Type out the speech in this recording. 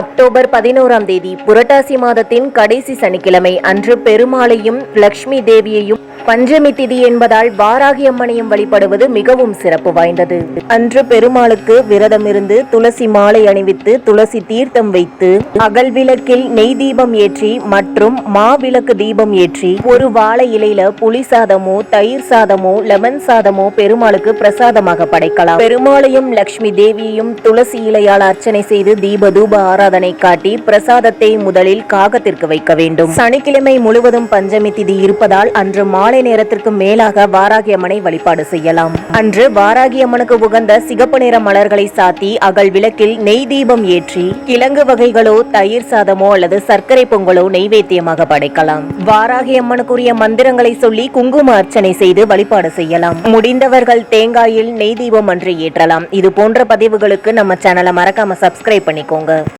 October பதினோராம் தேதி புரட்டாசி மாதத்தின் கடைசி சனிக்கிழமை அன்று பெருமாளையும் லக்ஷ்மி தேவியையும் பஞ்சமி திதி என்பதால் வாராகி அம்மனையும் வழிபடுவது மிகவும் சிறப்பு வாய்ந்தது. அன்று பெருமாளுக்கு விரதம் இருந்து துளசி மாலை அணிவித்து துளசி தீர்த்தம் வைத்து அகல் விளக்கில் நெய் தீபம் ஏற்றி மற்றும் மாவிளக்கு தீபம் ஏற்றி ஒரு வாழை இலையில புளி சாதமோ தயிர் சாதமோ லெமன் சாதமோ பெருமாளுக்கு பிரசாதமாக படைக்கலாம். பெருமாளையும் லக்ஷ்மி தேவியையும் துளசி இலையால் அர்ச்சனை செய்து தீப தூப ஆராதனை காட்டி பிரசாதத்தை முதலில் காகத்திற்கு வைக்க வேண்டும். சனிக்கிழமை முழுவதும் பஞ்சமி திதி இருப்பதால் அன்று மாலை நேரத்திற்கு மேலாக வாராகி அம்மனை வழிபாடு செய்யலாம். அன்று வாராகி அம்மனுக்கு உகந்த சிகப்பு நிற மலர்களை சாத்தி அகல் விளக்கில் நெய் தீபம் ஏற்றி கிழங்கு வகைகளோ தயிர் சாதமோ அல்லது சர்க்கரை பொங்கலோ நெய்வேத்தியமாக படைக்கலாம். வாராகி அம்மனுக்குரிய மந்திரங்களை சொல்லி குங்கும அர்ச்சனை செய்து வழிபாடு செய்யலாம். முடிந்தவர்கள் தேங்காயில் நெய் தீபம் அன்று ஏற்றலாம். இது போன்ற பதிவுகளுக்கு நம்ம சேனலை மறக்காம சப்ஸ்கிரைப் பண்ணிக்கோங்க.